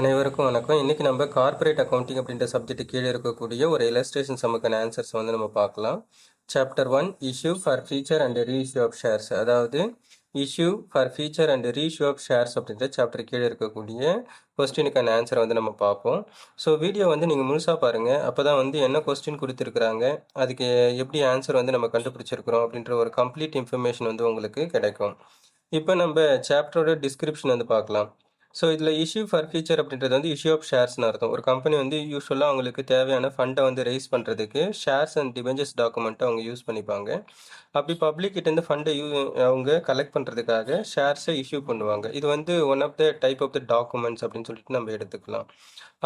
அனைவருக்கும் வணக்கம். இன்னைக்கு நம்ம கார்ப்பரேட் அக்கௌண்டிங் அப்படின்ற சப்ஜெக்ட் கீழே இருக்கக்கூடிய ஒரு இலஸ்ட்ரேஷன் சமக்கான ஆன்சர்ஸ் வந்து நம்ம பார்க்கலாம். Chapter one issue forfeiture and reissue of shares அதாவது issue forfeiture and reissue of shares அப்படின்ற சாப்டர் கீழே இருக்கக்கூடிய கொஸ்டினுக்கான ஆன்சரை வந்து நம்ம பார்ப்போம். ஸோ வீடியோ வந்து நீங்கள் முழுசாக பாருங்கள் அப்போ தான் வந்து என்ன கொஸ்டின் கொடுத்துருக்குறாங்க அதுக்கு எப்படி ஆன்சர் வந்து நம்ம கண்டுபிடிச்சிருக்கிறோம் அப்படின்ற ஒரு கம்ப்ளீட் இன்ஃபர்மேஷன் வந்து உங்களுக்கு கிடைக்கும். இப்போ நம்ம சாப்டரோட டிஸ்கிரிப்ஷன் வந்து பார்க்கலாம். ஸோ இதில் இஷ்யூ ஃபார் ஃபியூச்சர் அப்படின்றது வந்து இஷ்யூ ஆஃப் ஷேர்ஸ்னு அர்த்தம். ஒரு கம்பெனி வந்து யூஸ்வலாக அவங்களுக்கு தேவையான ஃபண்டை வந்து ரைஸ் பண்ணுறதுக்கு ஷேர்ஸ் அண்ட் டிபெஞ்சர்ஸ் டாக்குமெண்ட்டை அவங்க யூஸ் பண்ணிப்பாங்க. அப்படி பப்ளிக் கிட்டேருந்து ஃபண்டை யூ அவங்க கலெக்ட் பண்ணுறதுக்காக ஷேர்ஸை இஷ்யூ பண்ணுவாங்க. இது வந்து one of the type of the documents அப்படின்னு சொல்லிட்டு நம்ம எடுத்துக்கலாம்.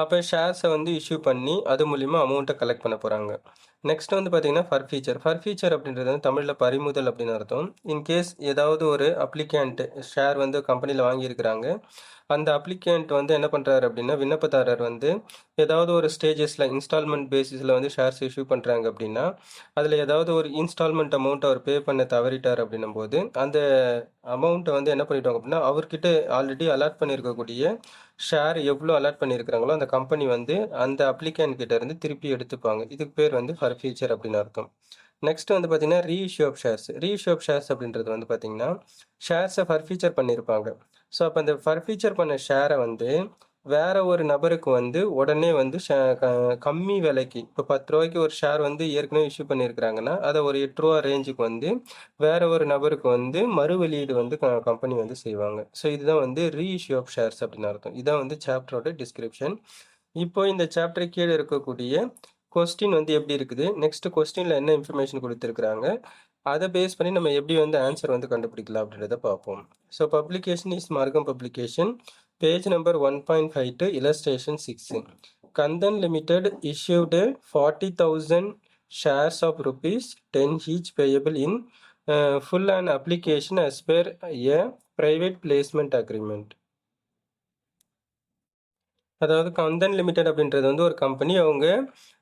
அப்போ ஷேர்ஸை வந்து இஷ்யூ பண்ணி அது மூலிமா அமௌண்ட்டை கலெக்ட் பண்ண போகிறாங்க நெக்ஸ்ட் வந்து பார்த்தீங்கன்னா ஃபர் ஃபீச்சர் ஃபர் ஃபீச்சர் அப்படின்றது வந்து தமிழில் பறிமுதல் அப்படின்னு அர்த்தம். இன்கேஸ் ஏதாவது ஒரு அப்ளிகேண்ட்டு ஷேர் வந்து கம்பெனியில் வாங்கியிருக்கிறாங்க அந்த அப்ளிகேண்ட் வந்து என்ன பண்ணுறாரு அப்படின்னா விண்ணப்பதாரர் வந்து ஏதாவது ஒரு ஸ்டேஜஸில் இன்ஸ்டால்மெண்ட் பேசிஸில் வந்து ஷேர்ஸ் இஷ்யூ பண்ணுறாங்க அப்படின்னா அதில் ஏதாவது ஒரு இன்ஸ்டால்மெண்ட் அமௌண்ட் அவர் பே பண்ண தவறிட்டார் அப்படின்னும் போது அந்த அமௌண்ட்டை வந்து என்ன பண்ணிட்டாங்க அப்படின்னா அவர்கிட்ட ஆல்ரெடி அலாட் பண்ணியிருக்கக்கூடிய ஷேர் எவ்வளோ அலாட் பண்ணியிருக்கிறாங்களோ அந்த கம்பெனி வந்து அந்த அப்ளிகேண்ட் கிட்ட இருந்து திருப்பி எடுத்துப்பாங்க. இதுக்கு பேர் வந்து ஃபர் ஃபியூச்சர் அப்படின்னு அர்த்தம். நெக்ஸ்ட் வந்து பார்த்தீங்கன்னா reissue of shares reissue of shares அப்படின்றது வந்து பார்த்தீங்கன்னா ஷேர்ஸை ஃபர் ஃபீச்சர் பண்ணியிருப்பாங்க ஸோ அப்போ அந்த ஃபர் ஃபீச்சர் பண்ண ஷேரை வந்து வேற ஒரு நபருக்கு வந்து உடனே வந்து ஷே- க- கம்மி விலைக்கு இப்போ பத்து ரூபாய்க்கு ஒரு ஷேர் வந்து ஏற்கனவே இஷ்யூ பண்ணியிருக்கிறாங்கன்னா அதை ஒரு எட்டு ரூபா ரேஞ்சுக்கு வந்து வேற ஒரு நபருக்கு வந்து மறு வெளியீடு வந்து கம்பெனி வந்து செய்வாங்க. ஸோ இதுதான் வந்து ரீஇஷ்யூ ஆஃப் ஷேர்ஸ் அப்படின்னு அர்த்தம். இதான் வந்து சாப்டரோட டிஸ்கிரிப்ஷன் இப்போ இந்த சாப்டர் கீழே இருக்கக்கூடிய கொஸ்டின் வந்து எப்படி இருக்குது? நெக்ஸ்ட் கொஸ்டினில் என்ன இன்ஃபர்மேஷன் கொடுத்துருக்குறாங்க? அதை பேஸ் பண்ணி நம்ம எப்படி வந்து ஆன்சர் வந்து கண்டுபிடிக்கலாம் அப்படின்றத பார்ப்போம். ஸோ பப்ளிகேஷன் இஸ் மார்க்கம் publication page number one point five two illustration six Kandhan Limited issued forty thousand shares of rupees ten each payable in full and application as as a private placement agreement அதாவது Kandan limited அப்படின்றது வந்து ஒரு company. அவங்க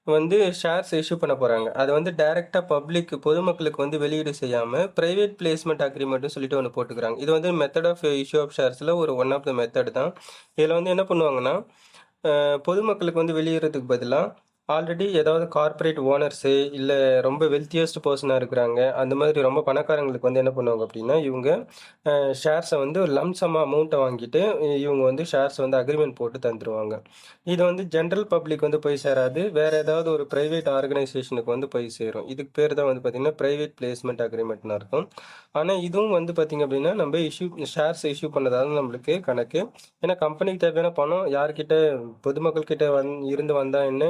வந்து shares issue பண்ண போகிறாங்க அதை வந்து டைரெக்டாக பப்ளிக் பொதுமக்களுக்கு வந்து வெளியீடு செய்யாமல் ப்ரைவேட் பிளேஸ்மெண்ட் அக்ரிமெண்ட்னு சொல்லிட்டு ஒன்று போட்டுக்கிறாங்க. இது வந்து மெத்தட் ஆஃப் இஷ்யூ ஆஃப் ஷேர்ஸில் ஒரு ஒன் ஆஃப் த மெத்தட் தான். இதில் வந்து என்ன பண்ணுவாங்கன்னா பொதுமக்களுக்கு வந்து வெளியிடறதுக்கு பதிலாக ஆல்ரெடி ஏதாவது கார்ப்பரேட் ஓனர்ஸு இல்லை ரொம்ப வெல்த்தியஸ்ட் பர்சனாக இருக்கிறாங்க அந்த மாதிரி ரொம்ப பணக்காரங்களுக்கு வந்து என்ன பண்ணுவாங்க அப்படின்னா இவங்க ஷேர்ஸை வந்து ஒரு லம்சமாக அமௌண்ட்டை வாங்கிட்டு இவங்க வந்து ஷேர்ஸ் வந்து அக்ரிமெண்ட் போட்டு தந்துடுவாங்க இது வந்து ஜென்ரல் பப்ளிக் வந்து போய் சேராது வேறு ஏதாவது ஒரு ப்ரைவேட் ஆர்கனைசேஷனுக்கு வந்து போய் சேரும். இதுக்கு பேர் தான் வந்து பார்த்தீங்கன்னா ப்ரைவேட் பிளேஸ்மெண்ட் அக்ரிமெண்ட்னு இருக்கும் ஆனால் இதுவும் வந்து பார்த்தீங்க அப்படின்னா நம்ம இஷ்யூ ஷேர்ஸ் இஷ்யூ பண்ணதாவது நம்மளுக்கு கணக்கு. ஏன்னா கம்பெனிக்கு தேவையான பணம் யார்கிட்ட பொதுமக்கள்கிட்ட வந் இருந்து வந்தால் என்ன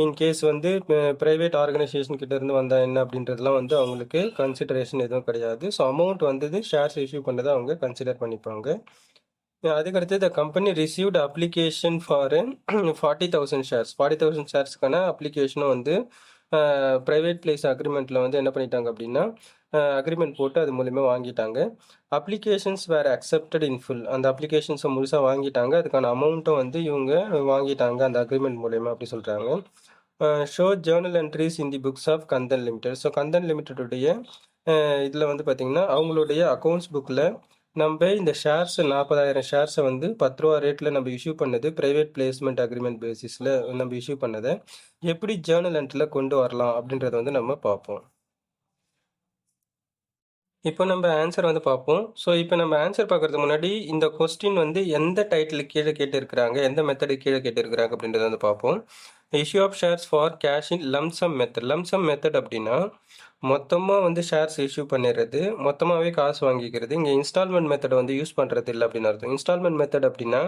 இன்கேஸ் வந்து ப்ரைவேட் ஆர்கனைசேஷன் கிட்ட இருந்து வந்தா என்ன அப்படின்றதுலாம் வந்து அவங்களுக்கு கன்சிடரேஷன் எதுவும் கிடையாது. ஸோ அமௌண்ட் வந்தது ஷேர்ஸ் இஷ்யூ பண்ணதை அவங்க கன்சிடர் பண்ணிப்பாங்க. அதுக்கடுத்து the company received application for forty thousand shares forty thousand ஷேர்ஸ்க்கான அப்ளிகேஷனும் வந்து ப்ரைவேட் பிளேஸ் அக்ரிமெண்ட்டில் வந்து என்ன பண்ணிட்டாங்க அப்படின்னா அக்ரிமெண்ட் போட்டு அது மூலிமா வாங்கிட்டாங்க. அப்ளிகேஷன்ஸ் வேறு அக்செப்டட் இன் ஃபுல் அந்த அப்ளிகேஷன்ஸை முழுசாக வாங்கிட்டாங்க. அதுக்கான அமௌண்ட்டும் வந்து இவங்க வாங்கிட்டாங்க அந்த அக்ரிமெண்ட் மூலயமா அப்படி சொல்கிறாங்க show journal entries in the books of Kandhan Limited so Kandhan லிமிடெடுடைய இதில் வந்து பார்த்திங்கன்னா அவங்களுடைய அக்கௌண்ட்ஸ் புக்கில் நம்ம இந்த ஷேர்ஸ் நாற்பதாயிரம் ஷேர்ஸை வந்து பத்து ரூபா ரேட்டில் நம்ம இஷ்யூ பண்ணது ப்ரைவேட் பிளேஸ்மெண்ட் அக்ரிமெண்ட் பேசிஸில் நம்ம இஷ்யூ பண்ணதை. எப்படி ஜேர்னல் என்ட்ரியில் கொண்டு வரலாம் அப்படின்றத வந்து நம்ம பார்ப்போம். இப்போ நம்ம ஆன்சர் வந்து பார்ப்போம். ஸோ இப்போ நம்ம ஆன்சர் பார்க்கறதுக்கு முன்னாடி இந்த கொஸ்டின் வந்து எந்த டைட்டில் கீழே கேட்டிருக்கிறாங்க எந்த மெத்தடு கீழே கேட்டிருக்கிறாங்க அப்படின்றத வந்து பார்ப்போம். Issue of shares for cash in lump sum method lump sum method அப்படின்னா மொத்தமாக வந்து ஷேர்ஸ் இஷ்யூ பண்ணிடுறது மொத்தமாகவே காசு வாங்கிக்கிறது. இங்கே இன்ஸ்டால்மெண்ட் மெத்தட் வந்து யூஸ் பண்ணுறது இல்லை அப்படின்னு அர்த்தம். இன்ஸ்டால்மெண்ட் மெத்தட் அப்படின்னா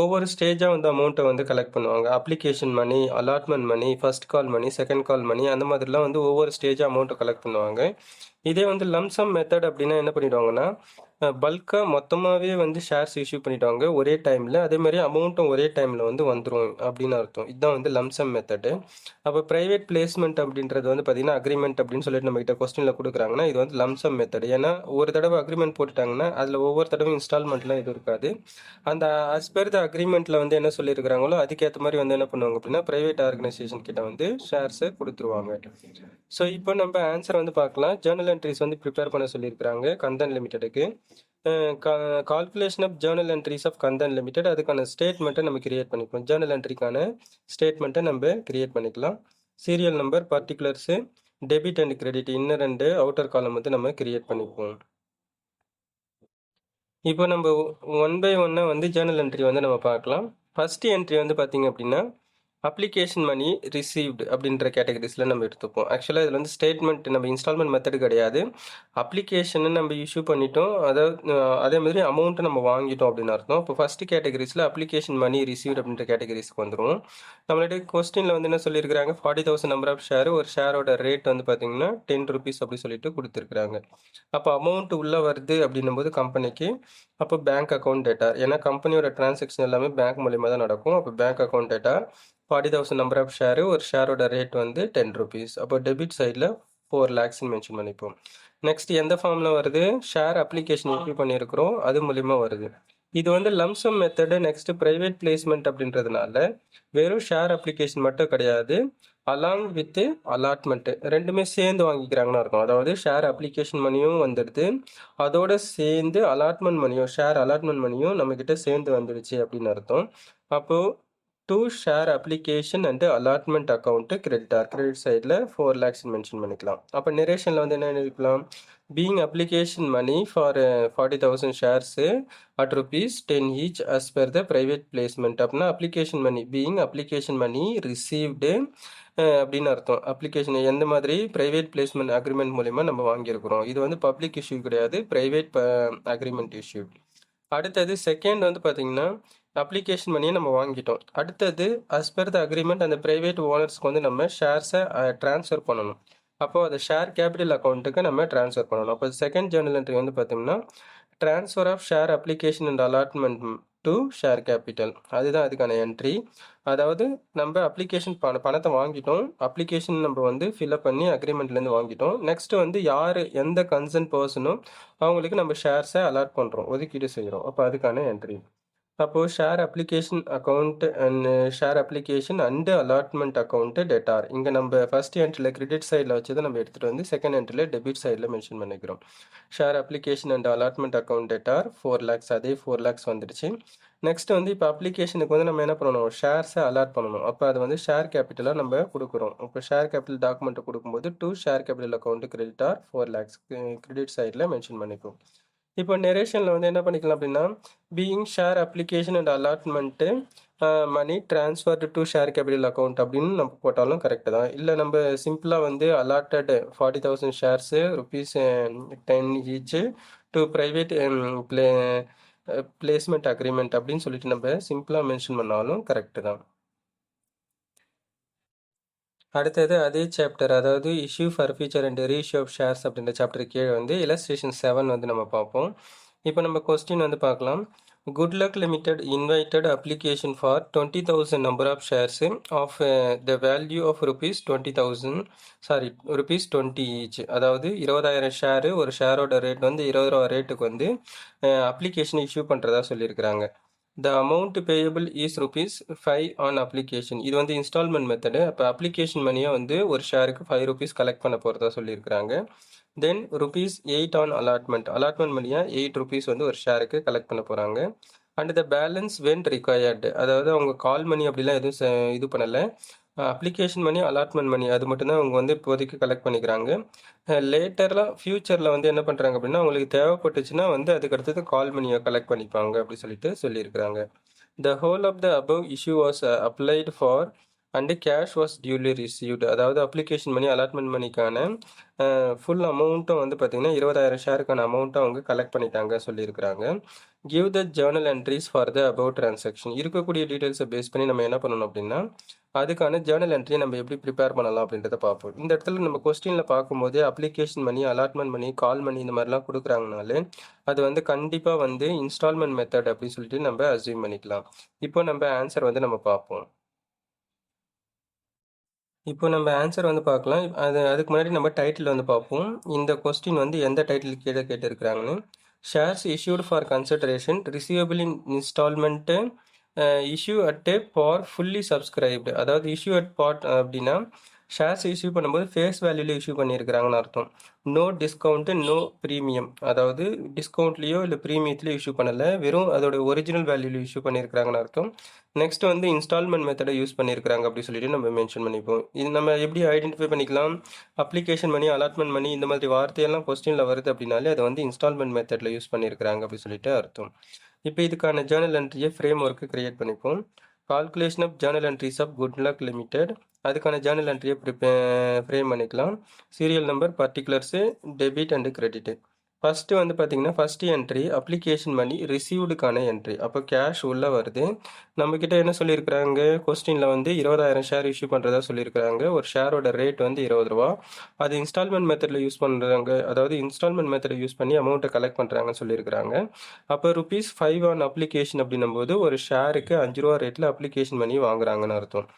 ஒவ்வொரு ஸ்டேஜாக வந்து அமௌண்ட்டை வந்து கலெக்ட் பண்ணுவாங்க. Application money allotment money first call money second call money அந்த மாதிரிலாம் வந்து ஒவ்வொரு ஸ்டேஜாக அமௌண்ட்டை கலெக்ட் பண்ணுவாங்க. இதே வந்து லம்சம் மெத்தட் அப்படின்னா என்ன பண்ணிடுவாங்கன்னா பல்காக மொத்தமாகவே வந்து ஷேர்ஸ் இஷ்யூ பண்ணிவிடுவாங்க ஒரே டைமில் அதே மாதிரி அமௌண்ட்டும் ஒரே டைமில் வந்து வந்துடும் அப்படின்னு அர்த்தம். இதுதான் வந்து லம்சம் மெத்தடு அப்போ ப்ரைவேட் பிளேஸ்மெண்ட் அப்படின்றது வந்து பார்த்தீங்கன்னா அக்ரிமெண்ட் அப்படின்னு சொல்லிட்டு நம்மகிட்ட கொஸ்டினில் கொடுக்குறாங்கன்னா இது வந்து லம்சம் மெத்தட் ஏன்னா ஒரு தடவை அக்ரிமெண்ட் போட்டுட்டாங்கன்னா அதில் ஒவ்வொரு தடவை இன்ஸ்டால்மெண்ட்லாம் எதுவும் இருக்காது. அந்த அஸ் பெர் த அக்ரிமெண்ட்டில் வந்து என்ன சொல்லியிருக்கிறாங்களோ அதுக்கேற்ற மாதிரி வந்து என்ன பண்ணுவாங்க அப்படின்னா ப்ரைவேட் ஆர்கனைசேஷன் கிட்ட வந்து ஷேர்ஸை கொடுத்துருவாங்க. ஸோ இப்போ நம்ம ஆன்சர் வந்து பார்க்கலாம். ஜேர்னல் என்ட்ரிஸ் வந்து ப்ரிப்பேர் பண்ண சொல்லியிருக்கிறாங்க கந்தன் லிமிட்டெடுக்கு calculation of journal entries of Kandhan Limited அதுக்கான ஸ்டேட்மெண்ட்டை நம்ம கிரியேட் பண்ணிப்போம் ஜேர்னல் என்ட்ரிக்கான ஸ்டேட்மெண்ட்டை நம்ம கிரியேட் பண்ணிக்கலாம். Serial number particulars debit and credit inner and outer column வந்து நம்ம கிரியேட் பண்ணிப்போம். இப்போ நம்ம ஒன் பை ஒன்னாக வந்து ஜேர்னல் என்ட்ரி வந்து நம்ம பார்க்கலாம். ஃபஸ்ட்டு என்ட்ரி வந்து பார்த்தீங்க அப்படின்னா அப்ளிகேஷன் மணி ரிசீவ்டு அப்படின்ற கேட்டகரிஸில் நம்ம எடுத்துப்போம். ஆக்சுவலாக இதில் வந்து ஸ்டேட்மெண்ட் நம்ம இன்ஸ்டால்மெண்ட் மெத்தட் கிடையாது. அப்ளிகேஷனை நம்ம இஷ்யூ பண்ணிட்டோம். அதாவது அதே மாதிரி அமௌண்ட்டை நம்ம வாங்கிட்டோம் அப்படின்னு அர்த்தம். இப்போ ஃபஸ்ட்டு கேட்டகரிஸில் அப்ளிகேஷன் மணி ரிசீவ்டு அப்படின்ற கேட்டகரிஸ்க்கு வந்துடும் நம்மளுடைய கொஸ்டினில் வந்து என்ன சொல்லியிருக்கிறாங்க? Forty thousand number of share ஒரு ஷேரோட ரேட் வந்து பார்த்தீங்கன்னா டென் ருபீஸ் அப்படி சொல்லிட்டு கொடுத்துருக்குறாங்க. அப்போ அமௌண்ட் உள்ளே வருது அப்படின்னும் போது கம்பெனிக்கு அப்போ பேங்க் அக்கௌண்ட் டேட்டா ஏன்னா கம்பெனியோட டிரான்சாக்ஷன் எல்லாமே பேங்க் மூலியமாக தான் நடக்கும். அப்போ bank account debtor forty thousand number of share ஒரு ஷேரோட ரேட் வந்து டென் ருபீஸ் அப்போ டெபிட் சைடில் ஃபோர் லேக்ஸ்ன்னு மென்ஷன் பண்ணிப்போம். நெக்ஸ்ட் எந்த ஃபார்மில் வருது? ஷேர் அப்ளிகேஷன் எப்படி பண்ணியிருக்கிறோம். அது மூலிமா வருது. இது வந்து lump sum method next private placement அப்படின்றதுனால வெறும் ஷேர் அப்ளிகேஷன் மட்டும் கிடையாது. அலாங் வித் அலாட்மெண்ட்டு ரெண்டுமே சேர்ந்து வாங்கிக்கிறாங்கன்னு அர்த்தம். அதாவது ஷேர் அப்ளிகேஷன் மணியும் வந்துடுது. அதோட சேர்ந்து அலாட்மெண்ட் மணியும் ஷேர் அலாட்மெண்ட் மணியும் நம்மக்கிட்ட சேர்ந்து வந்துடுச்சு அப்படின்னு அர்த்தம். அப்போது to share application and allotment account creditor credit சைடில் ஃபோர் லேக்ஸ் மென்ஷன் பண்ணிக்கலாம். அப்போ நெரேஷனில் வந்து என்ன எழுதிக்கலாம்? Being application money for forty thousand shares at rupees ten each as per the private placement அப்படின்னா application money being application money received அப்படின்னு அர்த்தம். அப்ளிகேஷன் எந்த மாதிரி? ப்ரைவேட் பிளேஸ்மெண்ட் அக்ரிமெண்ட் மூலிமா நம்ம வாங்கியிருக்கிறோம். இது வந்து பப்ளிக் இஷ்யூ கிடையாது ப்ரைவேட் அக்ரிமெண்ட் இஷ்யூ அடுத்தது செகண்ட் வந்து பார்த்தீங்கன்னா அப்ளிகேஷன் பண்ணியே நம்ம வாங்கிட்டோம். அடுத்தது அஸ் பர் த அக்ரிமெண்ட் அந்த ப்ரைவேட் ஓனர்ஸ்க்கு வந்து நம்ம ஷேர்ஸை ட்ரான்ஸ்ஃபர் பண்ணணும். அப்போது அதை ஷேர் கேபிட்டல் அக்கௌண்ட்டுக்கு நம்ம ட்ரான்ஸ்ஃபர் பண்ணணும். அப்போ செகண்ட் ஜேர்னல் என்ட்ரி வந்து பார்த்தோம்னா transfer of share application and allotment to share capital அதுதான் அதுக்கான என்ட்ரி அதாவது நம்ம அப்ளிகேஷன் பண பணத்தை வாங்கிட்டோம். அப்ளிகேஷன் நம்ம வந்து ஃபில்அப் பண்ணி அக்ரிமெண்ட்லேருந்து வாங்கிட்டோம். நெக்ஸ்ட் வந்து யார் எந்த கன்சர்ன் பர்சனும் அவங்களுக்கு நம்ம ஷேர்ஸை அலாட் பண்ணுறோம் ஒதுக்கீடு செய்கிறோம் அப்போ அதுக்கான என்ட்ரி அப்போது share application account and share application and allotment account debtor இங்கே நம்ம ஃபர்ஸ்ட் என்ட்ரில் கிரெடிட் சைடில் வச்சதை நம்ம எடுத்துகிட்டு வந்து செகண்ட் என்ட்ரில் டெபிட் சைடில் மென்ஷன் பண்ணிக்கிறோம். Share application and allotment account debtor four lakhs அதே ஃபோர் லேக்ஸ் வந்துடுச்சு. நெக்ஸ்ட் வந்து இப்போ அப்ளிகேஷனுக்கு வந்து நம்ம என்ன பண்ணணும்? ஷேர்ஸை அலாட் பண்ணணும். அப்போ அது வந்து ஷேர் கேபிட்டலாக நம்ம கொடுக்குறோம். இப்போ ஷேர் கேபிட்டல் டாக்குமெண்ட்டை கொடுக்கும்போது to share capital account creditor four lakhs credit சைடில் மென்ஷன் பண்ணிக்கும் இப்போ நெரேஷனில் வந்து என்ன பண்ணிக்கலாம் அப்படின்னா being share application and allotment money transferred to share capital account அப்படின்னு நம்ம போட்டாலும் கரெக்டு தான். இல்லை நம்ம சிம்பிளாக வந்து allotted forty thousand shares rupees ten each to private play placement agreement அப்படின்னு சொல்லிட்டு நம்ம சிம்பிளாக மென்ஷன் பண்ணாலும் கரெக்டு தான். அடுத்தது அதே சாப்டர் அதாவது issue forfeiture and reissue of shares அப்படின்ற சாப்டர் கீழே வந்து இலஸ்ட்ரேஷன் செவன் வந்து நம்ம பார்ப்போம். இப்போ நம்ம கொஸ்டின் வந்து பார்க்கலாம். Good Luck Limited invited application for twenty thousand number of shares of the value of rupees twenty thousand sorry rupees twenty each அதாவது இருபதாயிரம் ஷேரு ஒரு ஷேரோட ரேட் வந்து இருபது ரூபா ரேட்டுக்கு வந்து அப்ளிகேஷன் இஷ்யூ பண்ணுறதா சொல்லியிருக்கிறாங்க. The amount payable is rupees five on application இது வந்து இன்ஸ்டால்மெண்ட் மெத்தடு அப்போ அப்ளிகேஷன் மணியை வந்து ஒரு ஷேருக்கு ஃபைவ் ருபீஸ் கலெக்ட் பண்ண போகிறதா சொல்லியிருக்கிறாங்க. Then rupees eight on allotment allotment மணியாக எயிட் ருபீஸ் வந்து ஒரு ஷேருக்கு கலெக்ட் பண்ண போகிறாங்க and the balance when required அதாவது அவங்க கால் மணி அப்படிலாம் எதுவும் இது பண்ணலை. அப்ளிகேஷன் மணி அலாட்மெண்ட் மணி அது மட்டும்தான் அவங்க வந்து இப்போதைக்கு கலெக்ட் பண்ணிக்கிறாங்க. லேட்டரில் ஃப்யூச்சரில் வந்து என்ன பண்ணுறாங்க அப்படின்னா அவங்களுக்கு தேவைப்பட்டுச்சுன்னா வந்து அதுக்கு அடுத்தது கால் மணியை கலெக்ட் பண்ணிப்பாங்க அப்படி சொல்லிட்டு சொல்லியிருக்கிறாங்க. The whole of the above issue was applied for and cash was duly received அதாவது அப்ளிகேஷன் மணி அலாட்மெண்ட் மணிக்கான ஃபுல் அமௌண்ட்டும் வந்து பார்த்திங்கன்னா இருபதாயிரம் ஷேருக்கான அமௌண்ட்டும் அவங்க கலெக்ட் பண்ணிட்டாங்க சொல்லியிருக்கிறாங்க. Give the journal entries for the about transaction இருக்கக்கூடிய டீட்டெயில்ஸை பேஸ் பண்ணி நம்ம என்ன பண்ணணும் அப்படின்னா அதுக்கான ஜேர்னல் என்ட்ரியை நம்ம எப்படி ப்ரிப்பேர் பண்ணலாம் அப்படின்றத பார்ப்போம். இந்த இடத்துல நம்ம கொஸ்டினில் பார்க்கும்போது application money allotment money call மணி இந்த மாதிரிலாம் கொடுக்குறாங்கனாலே அது வந்து கண்டிப்பாக வந்து இன்ஸ்டால்மெண்ட் மெத்தட் அப்படின்னு சொல்லிட்டு நம்ம அசியூம் பண்ணிக்கலாம். இப்போ நம்ம ஆன்சர் வந்து நம்ம பார்ப்போம். இப்போ நம்ம ஆன்சர் வந்து பார்க்கலாம். அது அதுக்கு முன்னாடி நம்ம டைட்டில் வந்து பார்ப்போம். இந்த கொஸ்டின் வந்து எந்த டைட்டில் கீழே கேட்டிருக்கிறாங்கன்னு? Shares issued for consideration receivable in instalment issue at for fully subscribed அதாவது இஷ்யூ அட் பாட் அப்படின்னா ஷேர்ஸ் இஷ்யூ பண்ணும்போது ஃபேஸ் வேல்யூவில் இஷ்யூ பண்ணியிருக்கிறாங்கன்னு அர்த்தம். நோ டிஸ்கவுண்ட்டு நோ ப்ரீமியம் அதாவது டிஸ்கவுண்ட்லேயோ இல்லை ப்ரீமியத்துலேயோ இஷ்யூ பண்ணலை. வெறும் அதோட ஒரிஜினல் வேல்யூவில் இஷ்யூ பண்ணியிருக்கிறாங்கன்னு அர்த்தம். நெக்ஸ்ட் வந்து இன்ஸ்டால்மெண்ட் மெத்தடை யூஸ் பண்ணியிருக்கிறாங்க அப்படி சொல்லிட்டு நம்ம மென்ஷன் பண்ணிப்போம். இது நம்ம எப்படி ஐடென்டிஃபை பண்ணிக்கலாம்? அப்ளிகேஷன் மணி அலாட்மெண்ட் மணி இந்த மாதிரி வார்த்தையெல்லாம் கொஸ்டினில் வருது அப்படின்னாலே அதை வந்து இன்ஸ்டால்மெண்ட் மெத்தடில் யூஸ் பண்ணியிருக்கிறாங்க அப்படி சொல்லிட்டு அர்த்தம். இப்போ இதுக்கான ஜேர்னல் என்ட்ரியை ஃப்ரேம் ஒர்க்கு கிரியேட் பண்ணிப்போம். Calculation of journal entries of Good Luck Limited அதுக்கான ஜேர்னல் என்ட்ரியை ப்ரிப்பே ஃப்ரேம் பண்ணிக்கலாம். Serial number particulars debit and credit first வந்து பார்த்தீங்கன்னா ஃபஸ்ட்டு என்ட்ரி அப்ளிகேஷன் மணி ரிசீவ்டுக்கான என்ட்ரி அப்போ கேஷ் உள்ளே வருது. நம்மக்கிட்ட என்ன சொல்லியிருக்கிறாங்க? கொஸ்டினில் வந்து இருபதாயிரம் ஷேர் இஷ்யூ பண்ணுறதா சொல்லியிருக்கிறாங்க. ஒரு ஷேரோட ரேட் வந்து இருபது ரூபா. அது இன்ஸ்டால்மெண்ட் மெத்தடில் யூஸ் பண்ணுறாங்க அதாவது இன்ஸ்டால்மெண்ட் மெத்தடை யூஸ் பண்ணி அமௌண்ட்டை கலெக்ட் பண்ணுறாங்கன்னு சொல்லியிருக்கிறாங்க. அப்போ ருபீஸ் ஃபைவ் ஆன் அப்ளிகேஷன் அப்படின்னும் போது ஒரு ஷேருக்கு அஞ்சு ரூபா ரேட்டில் அப்ளிகேஷன் மணி வாங்குறாங்கன்னு அர்த்தம்.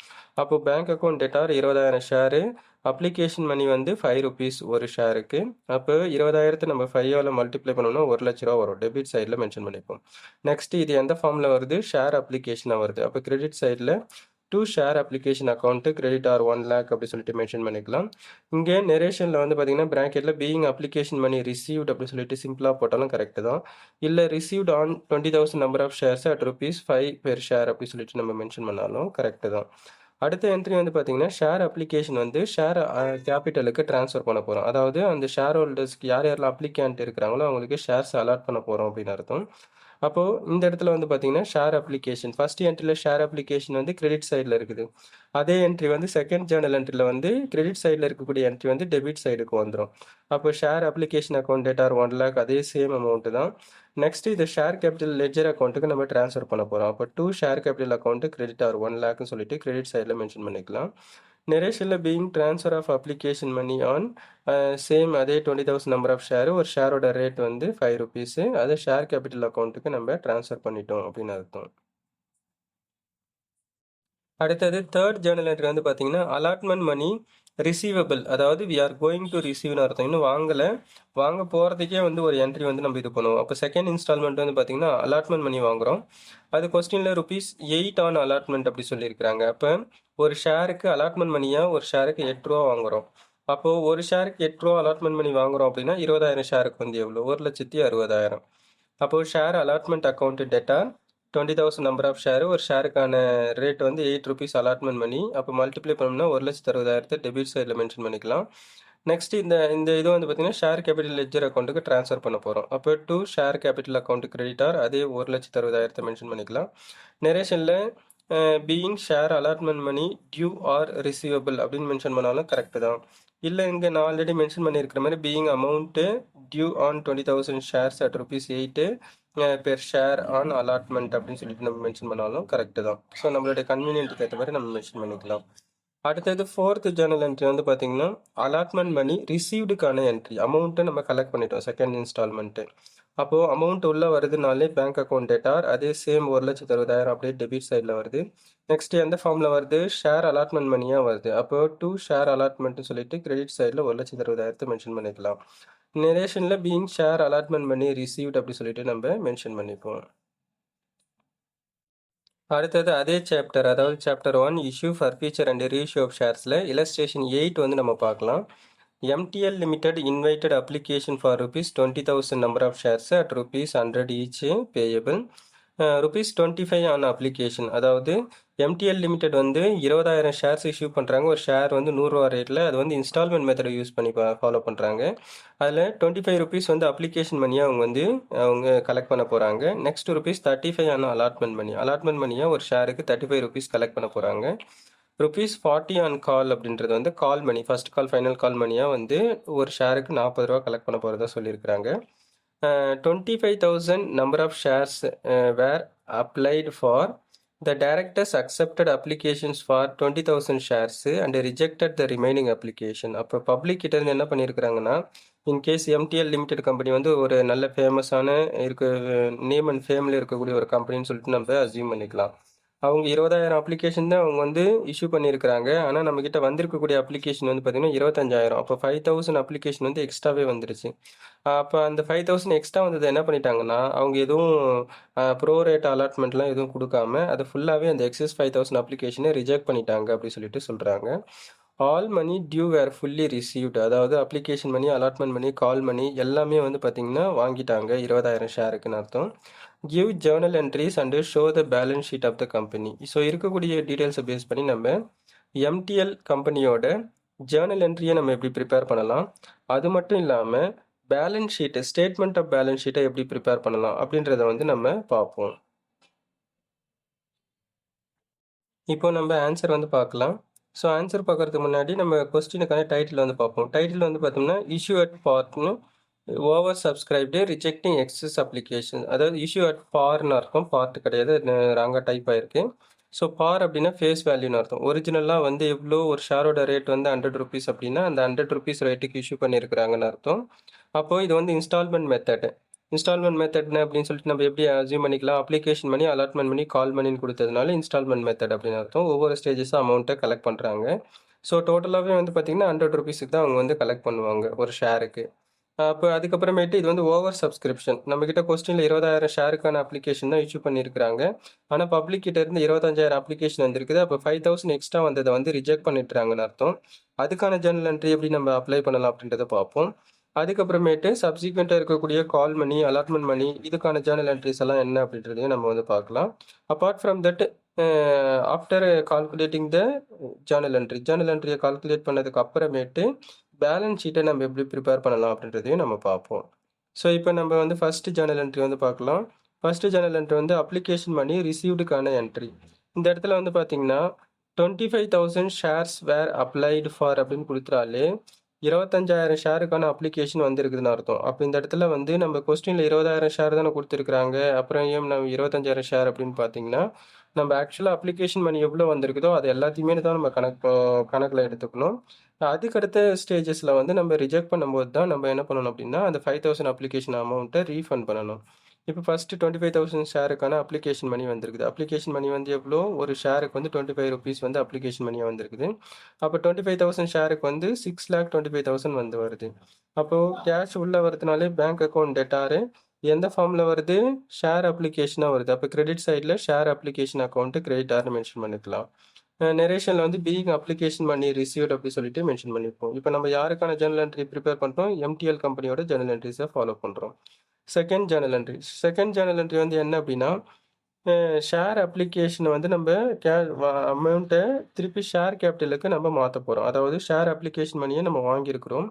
அப்போ பேங்க் அக்கௌண்ட் டெட்டார் இருபதாயிரம் ஷேரு அப்ளிகேஷன் மணி வந்து ஃபைவ் ருபீஸ் ஒரு ஷேருக்கு அப்போ இருபதாயிரத்து நம்ம ஃபைவால் மல்டிப்ளை பண்ணோம்னா ஒரு லட்ச ரூபா வரும். டெபிட் சைடில் மென்ஷன் பண்ணிப்போம். நெக்ஸ்ட் இது எந்த ஃபார்மில் வருது? ஷேர் அப்ளிகேஷனாக வருது. அப்போ கிரெடிட் சைடில் to share application account creditor one lakh அப்படி சொல்லிட்டு மென்ஷன் பண்ணிக்கலாம். இங்கே நெரேஷனில் வந்து பார்த்தீங்கன்னா ப்ராக்கெட்டில் பீயிங் அப்ளிகேஷன் மணி ரிசீவ்ட் அப்படி சொல்லிட்டு சிம்பிளாக போட்டாலும் கரெக்டு தான். இல்லை received on twenty thousand number of shares at rupees five per share அப்படி சொல்லிட்டு நம்ம மென்ஷன் பண்ணாலும் கரெக்டு தான். அடுத்த என்ட்ரி வந்து பார்த்தீங்கன்னா ஷேர் அப்ளிகேஷன் வந்து ஷேர் கேபிட்டலுக்கு ட்ரான்ஸ்ஃபர் பண்ண போகிறோம் அதாவது அந்த ஷேர் ஹோல்டர்ஸ்க்கு யார் யாரெல்லாம் அப்ளிகேண்ட் இருக்கிறாங்களோ அவங்களுக்கு ஷேர்ஸ் அலாட் பண்ண போகிறோம் அப்படின்னு அர்த்தம். அப்போது இந்த இடத்துல வந்து பார்த்தீங்கன்னா ஷேர் அப்ளிகேஷன் ஃபர்ஸ்ட் என்ட்ரியில் ஷேர் அப்ளிகேஷன் வந்து கிரெடிட் சைடில் இருக்குது. அதே என்ட்ரி வந்து செகண்ட் ஜேர்னல் என்ட்ரியில் வந்து கிரெடிட் சைடில் இருக்கக்கூடிய என்ட்ரி வந்து டெபிட் சைடுக்கு வந்துடும் அப்போ share application account debtor one lakh அதே சேம் அமௌண்ட்டு தான். நெக்ஸ்ட் இது ஷேர் கேபிட்டல் லெஜர் அக்கௌண்ட்டுக்கு நம்ம ட்ரான்ஸ்ஃபர் பண்ண போகிறோம் அப்போ to share capital account creditor one லேக்னு சொல்லிட்டு கிரெடிட் சைடில் மென்ஷன் பண்ணிக்கலாம். நெரேஷனில் being transfer of application money on same அதே twenty thousand number of share ஒரு ஷேரோட ரேட் வந்து ஃபைவ் ருபீஸு அதை ஷேர் கேபிட்டல் அக்கௌண்ட்டுக்கு நம்ம ட்ரான்ஸ்ஃபர் பண்ணிட்டோம் அப்படின்னு அர்த்தம். அடுத்தது தேர்ட் ஜேர்னல் என்ட்ரி வந்து பார்த்தீங்கன்னா அலாட்மெண்ட் மணி ரிசீவபிள் அதாவது வி ஆர் கோயிங் டு ரிசீவ்னு அர்த்தம். இன்னும் வாங்கலை. வாங்க போகிறதுக்கே வந்து ஒரு என்ட்ரி வந்து நம்ம இது பண்ணுவோம். அப்போ செகண்ட் இன்ஸ்டால்மெண்ட் வந்து பார்த்தீங்கன்னா அலாட்மெண்ட் மணி வாங்குகிறோம் அது கொஸ்டினில் ருபீஸ் எயிட் ஆன் அலாட்மெண்ட் அப்படி சொல்லியிருக்கிறாங்க. அப்போ ஒரு ஷேருக்கு அலாட்மெண்ட் மணியாக ஒரு ஷேருக்கு எட்டு ரூபா வாங்குகிறோம் அப்போது ஒரு ஷேருக்கு எட்டு ரூபா அலாட்மெண்ட் மணி வாங்குகிறோம் அப்படின்னா இருபதாயிரம் ஷேருக்கு வந்து எவ்வளோ ஒரு லட்சத்தி அறுபதாயிரம். அப்போது share allotment account debtor twenty thousand number of share ஒரு ஷேருக்கான ரேட் வந்து எயிட் ருபீஸ் அலாட்மெண்ட் பண்ணி அப்போ மல்டிப்ளை பண்ணோம்னா ஒரு லட்சத்து அறுபதாயிரத்தை டெபிட் சைடில் மென்ஷன் பண்ணிக்கலாம். நெக்ஸ்ட் இந்த இந்த இது வந்து பார்த்தீங்கன்னா ஷேர் கேபிட்டல் லெஜர் அக்கௌண்ட்டுக்கு ட்ரான்ஸ்ஃபர் பண்ண போகிறோம் அப்போ to share capital account creditor அதே ஒரு லட்சத்து அறுபதாயிரத்தை மென்ஷன் பண்ணிக்கலாம். நெரேஷனில் being share allotment money due or receivable அப்படின்னு மென்ஷன் பண்ணாலும் கரெக்டு தான். இல்லை இங்கே நான் ஆல்ரெடி மென்ஷன் பண்ணியிருக்கிற மாதிரி being amount due on twenty thousand shares at rupees eight per share on allotment அப்படின்னு சொல்லிட்டு நம்ம மென்ஷன் பண்ணாலும் கரெக்டு தான். ஸோ நம்மளுடைய கன்வீனியன்ட்டுக்கு ஏற்ற மாதிரி நம்ம மென்ஷன் பண்ணிக்கலாம். அடுத்தது ஃபோர்த் ஜேர்னல் என்ட்ரி வந்து பார்த்தீங்கன்னா அலாட்மெண்ட் மணி ரிசீவ்டுக்கான என்ட்ரி அமௌண்ட்டை நம்ம கலெக்ட் பண்ணிட்டோம் செகண்ட் இன்ஸ்டால்மெண்ட்டு அப்போது அமௌண்ட் உள்ளே வருதுனாலே பேங்க் அக்கௌண்ட் டேட்டார் அதே சேம் ஒரு லட்சத்து அறுபதாயிரம் அப்படியே டெபிட் சைடில் வருது. நெக்ஸ்ட் எந்த ஃபார்மில் வருது? ஷேர் அலாட்மெண்ட் மணியாக வருது. அப்போ டூ ஷேர் அலாட்மெண்ட்னு சொல்லிட்டு கிரெடிட் சைடில் ஒரு லட்சத்து அறுபதாயிரத்தை மென்ஷன் பண்ணிக்கலாம். நெரேஷனில் பீயிங் ஷேர் அலாட்மெண்ட் பண்ணி ரிசீவ்ட் அப்படி சொல்லிட்டு நம்ம மென்ஷன் பண்ணிப்போம். அடுத்தது அதே சாப்டர் அதாவது chapter one issue for future and reissue of ஷேர்ஸில் illustration eight வந்து நம்ம பார்க்கலாம். MTL limited invited application for rupees twenty thousand number of shares at rupees hundred each payable rupees twenty five on application அதாவது MTL limited வந்து இருபதாயிரம் shares issue பண்ணுறாங்க ஒரு share வந்து நூறுரூவா ரேட்டில் அது வந்து இன்ஸ்டால்மெண்ட் மெத்தடை யூஸ் பண்ணி ஃபாலோ பண்ணுறாங்க அதில் டுவெண்ட்டி ஃபைவ் ருபீஸ் வந்து அப்ளிகேஷன் மணியாக அவங்க வந்து அவங்க கலெக்ட் பண்ண போகிறாங்க நெக்ஸ்ட் ருபீஸ் தேர்ட்டி ஃபைவ் ஆனால் அலாட்மெண்ட் மணி அலாட்மெண்ட் மணியாக ஒரு ஷேருக்கு தேர்ட்டி ஃபைவ் ருபீஸ் கலெக்ட் பண்ண போகிறாங்க ருபீஸ் ஃபார்ட்டி ஆன் கால் அப்படின்றது வந்து கால் மணி ஃபர்ஸ்ட் கால் ஃபைனல் கால் மணியாக வந்து ஒரு ஷேருக்கு நாற்பது ரூபா கலெக்ட் பண்ண போகிறதா சொல்லியிருக்கிறாங்க twenty five thousand number of shares were applied for the directors accepted applications for twenty thousand shares and rejected the remaining application அப்போ பப்ளிக் கிட்ட இருந்து என்ன பண்ணியிருக்கிறாங்கன்னா in case MTL Limited company வந்து ஒரு நல்ல ஃபேமஸான இருக்க நேம் அண்ட் ஃபேமில் இருக்கக்கூடிய ஒரு கம்பெனின்னு சொல்லிட்டு நம்ம அசியூம் பண்ணிக்கலாம். அவங்க இருபதாயிரம் அப்ளிகேஷன் தான் அவங்க வந்து இஷ்யூ பண்ணியிருக்கிறாங்க. ஆனால் நம்மக்கிட்ட வந்திருக்கக்கூடிய அப்ளிகேஷன் வந்து பார்த்திங்கன்னா இருபத்தஞ்சாயிரம். அப்போ ஃபைவ் தௌசண்ட் அப்ளிகேஷன் வந்து எக்ஸ்ட்ராவே வந்துருச்சு. அப்போ அந்த ஃபைவ் தௌசண்ட் எக்ஸ்ட்ரா வந்தது என்ன பண்ணிட்டாங்கன்னா அவங்க எதுவும் ப்ரோ ரேட் அலாட்மெண்ட்லாம் எதுவும் கொடுக்காம அதை ஃபுல்லாகவே அந்த எக்ஸஸ் ஃபைவ் தௌசண்ட் அப்ளிகேஷனை ரிஜெக்ட் பண்ணிட்டாங்க அப்படின்னு சொல்லிட்டு சொல்கிறாங்க all money due were fully received அதாவது application money allotment money call money எல்லாமே வந்து பார்த்திங்கன்னா வாங்கிட்டாங்க. இருபதாயிரம் ஷேருக்குன்னு அர்த்தம். Give journal entries and show the balance sheet of the company so இருக்கக்கூடிய டீட்டெயில்ஸை பேஸ் பண்ணி நம்ம எம்டிஎல் கம்பெனியோட ஜேர்னல் என்ட்ரியை நம்ம எப்படி ப்ரிப்பேர் பண்ணலாம்? அது மட்டும் இல்லாமல் balance sheet statement of balance ஷீட்டை எப்படி ப்ரிப்பேர் பண்ணலாம்? அப்படின்றத வந்து நம்ம பார்ப்போம். இப்போ நம்ம ஆன்சர் வந்து பார்க்கலாம். ஸோ ஆன்சர் பார்க்கறதுக்கு முன்னாடி நம்ம கொஸ்டினுக்கான டைட்டில் வந்து பார்ப்போம். டைட்டில் வந்து பார்த்தோம்னா இஷ்யூ அட் பார்ட்னு oversubscribed rejecting excess application அதாவது இஷ்யூ அட் பார்னு அர்த்தம். பார்ட் கிடையாது. ராங்காக டைப் ஆயிருக்கு. ஸோ பார் அப்படின்னா ஃபேஸ் வேல்யூன்னு அர்த்தம். ஒரிஜினலாக வந்து எவ்வளோ ஒரு ஷேரோட ரேட் வந்து ஹண்ட்ரட் ருபீஸ் அப்படின்னா அந்த ஹண்ட்ரட் ருபீஸ் ரேட்டுக்கு இஷ்யூ பண்ணியிருக்கிறாங்கன்னு அர்த்தம். அப்போது இது வந்து இன்ஸ்டால்மெண்ட் மெத்தடு இன்ஸ்டால்மெண்ட் மெத்தட்னு அப்படின்னு சொல்லிட்டு நம்ம எப்படி அசியூம் பண்ணிக்கலாம்? அப்ளிகேஷன் பண்ணி அலாட்மெண்ட் பண்ணி கால் பண்ணின்னு கொடுத்ததுனால இன்ஸ்டால்மெண்ட் மெத்தட் அப்படின்னு அர்த்தம். ஒவ்வொரு ஸ்டேஜஸும் அமௌண்ட்டை கலெக்ட் பண்ணுறாங்க ஸோ டோட்டலாகவே வந்து பார்த்திங்கன்னா ஹண்ட்ரட் ருபீஸுக்கு தான் அவங்க வந்து கலெக்ட் பண்ணுவாங்க ஒரு ஷேருக்கு அப்போ அதுக்கப்புறமேட்டு இது வந்து ஓவர் சப்ஸ்கிரிப்ஷன் நம்மக்கிட்ட கொஸ்டினில் இருபதாயிரம் ஷேருக்கான அப்ளிகேஷன் தான் இஷ்யூ பண்ணியிருக்காங்க ஆனால் பப்ளிக் கிட்ட இருந்து இருபத்தஞ்சாயிரம் அப்ளிகேஷன் வந்திருக்குது. அப்போ ஃபைவ் தௌசண்ட் எக்ஸ்ட்ரா வந்ததை வந்து ரிஜெக்ட் பண்ணிட்டுறாங்கன்னு அர்த்தம். அதுக்கான ஜேர்னல் என்ட்ரி எப்படி நம்ம அப்ளை பண்ணலாம் அப்படின்றத பார்ப்போம். அதுக்கப்புறமேட்டு சப்சிக்வெண்ட்டாக இருக்கக்கூடிய கால் மணி அலாட்மெண்ட் மணி இதுக்கான ஜேர்னல் என்ட்ரிஸ் எல்லாம் என்ன அப்படின்றதையும் நம்ம வந்து பார்க்கலாம். Apart from that after calculating the journal entry journal என்ட்ரியை calculate பண்ணதுக்கு அப்புறமேட்டு பேலன்ஸ் ஷீட்டை நம்ம எப்படி ப்ரிப்பேர் பண்ணலாம் அப்படின்றதையும் நம்ம பார்ப்போம். ஸோ இப்போ நம்ம வந்து ஃபஸ்ட்டு ஜேர்னல் என்ட்ரி வந்து பார்க்கலாம். ஃபஸ்ட்டு ஜேர்னல் என்ட்ரி வந்து அப்ளிகேஷன் மணி ரிசீவ்டுக்கான என்ட்ரி இந்த இடத்துல வந்து பார்த்தீங்கன்னா twenty five thousand shares were applied for அப்படின்னு கொடுத்துறாலே இருபத்தஞ்சாயிரம் ஷேருக்கான அப்ளிகேஷன் வந்திருக்குதுன்னு அர்த்தம். அப்போ இந்த இடத்துல வந்து நம்ம கொஸ்டினில் இருபதாயிரம் ஷேர் தானே கொடுத்துருக்குறாங்க. அப்புறம் ஏன் நம்ம இருபத்தஞ்சாயிரம் ஷேர் அப்படின்னு பார்த்தீங்கன்னா நம்ம ஆக்சுவலாக அப்ளிகேஷன் மணி எவ்வளோ வந்திருக்குதோ அது எல்லாத்தையுமே தான் நம்ம கணக்கு கணக்கில் எடுத்துக்கணும். அதுக்கடுத்த ஸ்டேஜஸில் வந்து நம்ம ரிஜெக்ட் பண்ணும்போது தான் நம்ம என்ன பண்ணணும் அப்படின்னா அந்த ஃபைவ் தௌசண்ட் அப்ளிகேஷன் அமௌண்ட்டை ரீஃபண்ட் பண்ணணும். இப்போ ஃபஸ்ட்டு டுவெண்ட்டி ஃபைவ் தௌசண்ட் ஷேருக்கான அப்ளிகேஷன் மணி வந்திருக்குது. அப்ளிகேஷன் மணி வந்து எவ்வளோ? ஒரு ஷேருக்கு வந்து டுவெண்ட்டி ஃபைவ் ருபீஸ் வந்து அப்ளிகேஷன் மணியாக வந்திருக்குது. அப்போ டுவெண்ட்டி ஃபைவ் தௌசண்ட் ஷேருக்கு வந்து six lakh twenty five thousand வந்து வருது. அப்போது கேஷ் உள்ளே வரதுனாலே பேங்க் அக்கௌண்ட் டெட்டாரு எந்த ஃபார்மில் வருது? ஷேர் அப்ளிகேஷனாக வருது. அப்போ கிரெடிட் சைடில் ஷேர் அப்ளிகேஷன் அக்கௌண்ட்டு கிரெடிட்டார்னு மென்ஷன் பண்ணிக்கலாம் நெரேஷனில் வந்து பீயிங் அப்ளிகேஷன் பண்ணி ரிசீவ்ட் அப்படி சொல்லிட்டு மென்ஷன் பண்ணியிருப்போம் இப்போ நம்ம யாருக்கான ஜெனரல் என்ட்ரி ப்ரிப்பேர் பண்ணுறோம் எம்டிஎல் கம்பெனியோட ஜேர்னல் என்ட்ரிஸை ஃபாலோ பண்ணுறோம் second journal entry second journal entry வந்து என்ன அப்படின்னா ஷேர் அப்ளிகேஷனை வந்து நம்ம கே அமௌண்ட்டை திருப்பி ஷேர் கேபிட்டலுக்கு நம்ம மாற்ற போகிறோம் அதாவது ஷேர் அப்ளிகேஷன் மணியை நம்ம வாங்கியிருக்கிறோம்.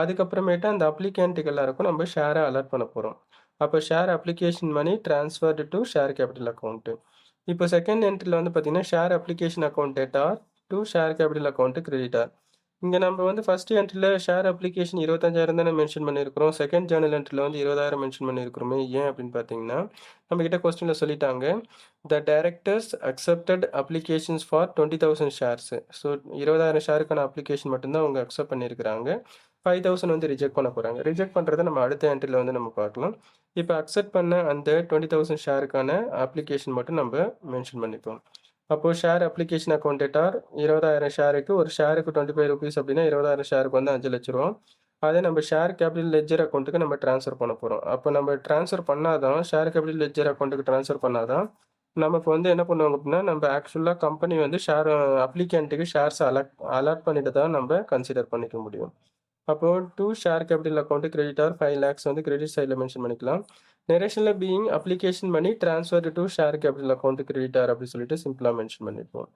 அதுக்கப்புறமேட்டு அந்த அப்ளிகேண்ட்டுக்கு எல்லாருக்கும் நம்ம ஷேரை அலர்ட் பண்ண போகிறோம் அப்போ share application money transferred to share capital account இப்போ செகண்ட் என்ட்ரியில் வந்து பார்த்தீங்கன்னா share application account debtor to share capital account creditor இங்கே நம்ம வந்து ஃபஸ்ட் என்ட்ரியில் ஷேர் அப்ளிகேஷன் இருபத்தஞ்சாயிரம் தானே மென்ஷன் பண்ணியிருக்கிறோம். செகண்ட் ஜேர்னல் என்ட்ரியில் வந்து இருபதாயிரம் மென்ஷன் பண்ணியிருக்கிறோமே. ஏன் அப்படின்னு பார்த்தீங்கன்னா நம்மக்கிட்ட கொஸ்டினில் சொல்லிட்டாங்க. The directors accepted applications for twenty thousand shares so இருபதாயிரம் ஷேருக்கான அப்ளிகேஷன் மட்டும்தான் அவங்க அக்செப்ட் பண்ணியிருக்கிறாங்க. ஃபைவ் தௌசண்ட் வந்து ரிஜெக்ட் பண்ண போகிறாங்க ரிஜெக்ட் பண்ணுறதை நம்ம அடுத்த என்ட்ரியில் வந்து நம்ம பார்க்கலாம். இப்போ அக்செப்ட் பண்ண அந்த டுவெண்ட்டி தௌசண்ட் ஷேருக்கான அப்ளிகேஷன் மட்டும் நம்ம மென்ஷன் பண்ணிப்போம். அப்போது ஷேர் அப்ளிகேஷன் அக்கௌண்ட்டுட்டார் இருபதாயிரம் ஷேருக்கு ஒரு ஷேருக்கு டுவெண்ட்டி ஃபைவ் ருபீஸ் அப்படின்னா இருபதாயிரம் ஷேருக்கு வந்து அஞ்சு லட்ச ரூபா அதே நம்ம ஷேர் கேபிட்டல் லெஜர் அக்கௌண்ட்டுக்கு நம்ம ட்ரான்ஸ்ஃபர் பண்ண போகிறோம் அப்போ நம்ம ட்ரான்ஸ்ஃபர் பண்ணாதான் ஷேர் கேபிட்டல் லெஜர் அக்கௌண்ட்டுக்கு ட்ரான்ஸ்ஃபர் பண்ணாதான் நமக்கு வந்து என்ன பண்ணுவாங்க அப்படின்னா நம்ம ஆக்சுவலாக கம்பெனி வந்து ஷேர் அப்ளிகேண்ட்டுக்கு ஷேர்ஸ் அலாட் அலாட் பண்ணிட்டு தான் நம்ம கன்சிடர் பண்ணிக்க முடியும். அப்போ to share capital account creditor five lakhs வந்து கிரெடிட் சைடில் மென்ஷன் பண்ணிக்கலாம். நெரேஷனில் பீயிங் அப்ளிகேஷன் பண்ணி transfer to share capital account creditor அப்படின்னு சொல்லிட்டு சிம்பிளாக மென்ஷன் பண்ணிப்போம்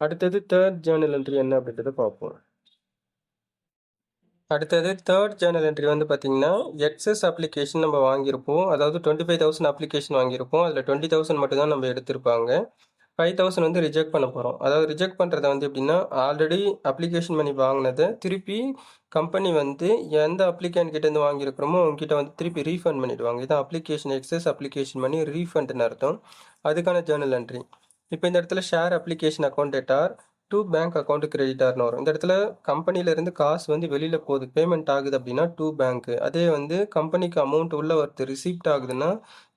அடுத்தது தேர்ட் ஜேர்னல் என்ட்ரி என்ன அப்படின்றத பார்ப்போம். அடுத்தது தேர்ட் ஜேர்னல் என்ட்ரி வந்து பார்த்தீங்கன்னா எக்ஸஸ் அப்ளிகேஷன் நம்ம வாங்கியிருப்போம். அதாவது டுவெண்ட்டி ஃபைவ் தௌசண்ட் அப்ளிகேஷன் வாங்கியிருப்போம். அதில் டுவெண்ட்டி தௌசண்ட் மட்டும் தான் நம்ம எடுத்திருப்பாங்க. ஃபைவ் தௌசண்ட் வந்து ரிஜெக்ட் பண்ண போகிறோம் அதாவது ரிஜெக்ட் பண்ணுறத வந்து எப்படின்னா ஆல்ரெடி அப்ளிகேஷன் பண்ணி வாங்கினதை திருப்பி கம்பெனி வந்து எந்த அப்ளிகேண்ட் கிட்டேருந்து வாங்கியிருக்கிறோமோ அவங்ககிட்ட வந்து திருப்பி ரீஃபண்ட் பண்ணிவிடுவாங்க இதான் அப்ளிகேஷன் எக்ஸஸ் அப்ளிகேஷன் பண்ணி ரீஃபண்ட்னு அர்த்தம். அதுக்கான ஜேர்னல் என்ட்ரி இப்போ இந்த இடத்துல share application account debtor to bank account கிரெடிட்டார்னு வரும். இந்த இடத்துல கம்பெனியிலேருந்து காசு வந்து வெளியில் போகுது. பேமெண்ட் ஆகுது அப்படின்னா டூ பேங்க்கு அதே வந்து கம்பெனிக்கு அமௌண்ட் உள்ள வருது ரிசீப்ட் ஆகுதுன்னா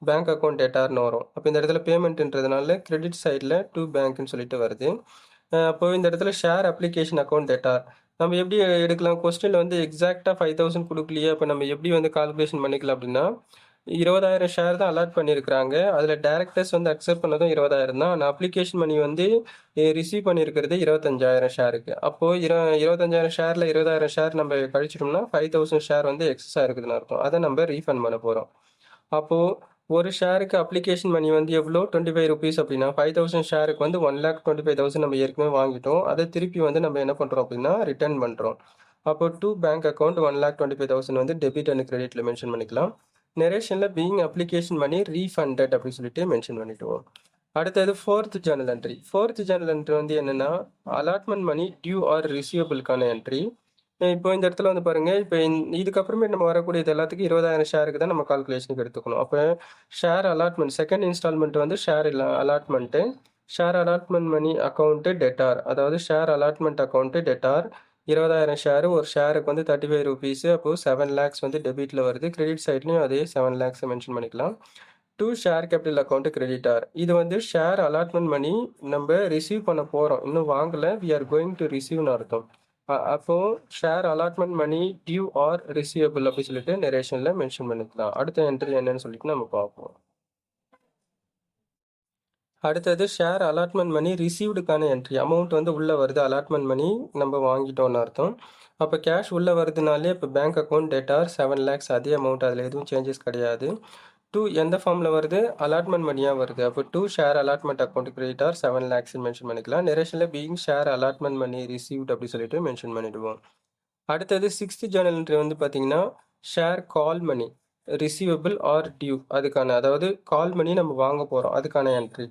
பேங்க் அக்கௌண்ட் டேட்டார்னு வரும். அப்போ இந்த இடத்துல பேமெண்ட்ன்றதுனால கிரெடிட் சைடில் டூ பேங்க்னு சொல்லிட்டு வருது. அப்போ இந்த இடத்துல ஷேர் அப்ளிகேஷன் அக்கௌண்ட் டேட்டார் நம்ம எப்படி எடுக்கலாம்? கொஸ்டினில் வந்து எக்ஸாக்டாக ஃபைவ் தௌசண்ட் கொடுக்கலையே. அப்போ நம்ம எப்படி வந்து கால்குலேஷன் பண்ணிக்கலாம் அப்படின்னா இருபதாயிரம் ஷேர் தான் அலாட் பண்ணியிருக்கிறாங்க அதில் டேரக்டர்ஸ் வந்து அக்செப்ட் பண்ணதும் இருபதாயிரம் தான். ஆனால் அப்ளிகேஷன் மணி வந்து ரிசீவ் பண்ணியிருக்கிறது இருபத்தஞ்சாயிரம் ஷேருக்கு அப்போது இரு இருபத்தஞ்சாயிரம் ஷேரில் இருபதாயிரம் ஷேர் நம்ம கழிச்சிட்டோம்னா ஃபைவ் தௌசண்ட் ஷேர் வந்து எக்ஸஸ் இருக்குதுன்னு அர்த்தம். அதை நம்ம ரீஃபண்ட் பண்ண போகிறோம் அப்போது ஒரு ஷேருக்கு அப்ளிகேஷன் மணி வந்து எவ்வளோ? டுவெண்ட்டி ஃபைவ் ருபீஸ் அப்படின்னா ஃபைவ் தௌசண்ட் ஷேருக்கு வந்து one lakh twenty five thousand நம்ம ஏற்கனவே வாங்கிட்டோம். அதை திருப்பி வந்து நம்ம என்ன பண்ணுறோம் அப்படின்னா ரிட்டர்ன் பண்ணுறோம் அப்போ to bank account one lakh twenty five thousand வந்து டெபிட் அண்ட் கிரெடிட்டில் மென்ஷன் பண்ணிக்கலாம். நெரேஷனில் பீயிங் அப்ளிகேஷன் மணி ரீஃபண்டட் அப்படின்னு சொல்லிட்டு மென்ஷன் பண்ணிவிடுவோம் அடுத்தது fourth journal entry fourth journal entry வந்து என்னென்னா அலாட்மெண்ட் மணி டியூ ஆர் ரிசீவபிளுக்கான என்ட்ரி இப்போ இந்த இடத்துல வந்து பாருங்கள் இப்போ இதுக்கப்புறமே நம்ம வரக்கூடியது எல்லாத்துக்கும் இருபதாயிரம் ஷேருக்கு தான் நம்ம கால்குலேஷனுக்கு எடுத்துக்கணும். அப்போ ஷேர் அலாட்மெண்ட் செகண்ட் இன்ஸ்டால்மெண்ட் வந்து ஷேர் இல்லை allotment share allotment money account debtor அதாவது ஷேர் அலாட்மெண்ட் அக்கௌண்ட்டு டெட்டார் இருபதாயிரம் ஷேரு ஒரு ஷேருக்கு வந்து தேர்ட்டி ஃபைவ் ருபீஸு அப்போது செவன் லேக்ஸ் வந்து டெபிட்டில் வருது. கிரெடிட் சைட்லேயும் அதே செவன் லேக்ஸை மென்ஷன் பண்ணிக்கலாம். To share capital account credit or இது வந்து ஷேர் அலாட்மெண்ட் மணி நம்ம ரிசீவ் பண்ண போகிறோம் இன்னும் வாங்கலை. வி ஆர் கோயிங் டு ரிசீவ்னு அர்த்தம். அப்போது share allotment money due or receivable அப்படி சொல்லிட்டு நெரேஷனில் மென்ஷன் பண்ணிக்கலாம். அடுத்த என்ட்ரி என்னன்னு சொல்லிட்டு நம்ம பார்ப்போம். அடுத்தது ஷேர் அலாட்மெண்ட் மணி ரிசீவ்டுக்கான என்ட்ரி அமௌண்ட் வந்து உள்ளே வருது அலாட்மெண்ட் மணி நம்ம வாங்கிட்டோம்னு அர்த்தம். அப்போ கேஷ் உள்ளே வருதுனாலே இப்போ bank account debtor seven lakhs அதே அமௌண்ட் அதில் எதுவும் சேஞ்சஸ் கிடையாது. டூ எந்த ஃபார்மில் வருது? அலாட்மெண்ட் மணியாக வருது. அப்போ to share allotment account creditor seven lakhs mention பண்ணிக்கலாம். நெரேஷனில் being share allotment money received அப்படி சொல்லிட்டு மென்ஷன் பண்ணிடுவோம். அடுத்தது சிக்ஸ்த் ஜேர்னல் என்ட்ரி வந்து பார்த்தீங்கன்னா share call money receivable or due அதுக்கான அதாவது கால் மணி நம்ம வாங்க போகிறோம் அதுக்கான என்ட்ரி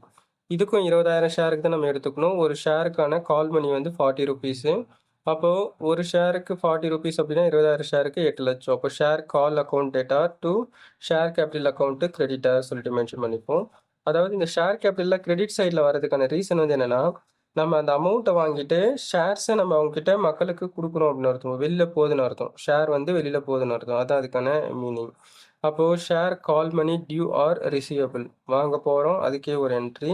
இதுக்கும் இருபதாயிரம் ஷேருக்கு தான் நம்ம எடுத்துக்கணும். ஒரு ஷேருக்கான கால் மணி வந்து ஃபார்ட்டி ருபீஸு அப்போது ஒரு ஷேருக்கு ஃபார்ட்டி ருபீஸ் அப்படின்னா இருபதாயிரம் ஷேருக்கு எட்டு லட்சம். அப்போ share call account debtor to share capital account கிரெடிட்டாக சொல்லிட்டு மென்ஷன் பண்ணிப்போம். அதாவது இந்த ஷேர் கேபிட்டலில் கிரெடிட் சைடில் வரதுக்கான ரீசன் வந்து என்னென்னா நம்ம அந்த அமௌண்ட்டை வாங்கிட்டு ஷேர்ஸை நம்ம அவங்ககிட்ட மக்களுக்கு கொடுக்குறோம் அப்படின்னு அர்த்தம். வெளில போகுதுன்னு அர்த்தம். ஷேர் வந்து வெளியில் போகுதுன்னு அர்த்தம். அதான் அதுக்கான மீனிங் அப்போது share call money due or receivable வாங்க போகிறோம் அதுக்கே ஒரு என்ட்ரி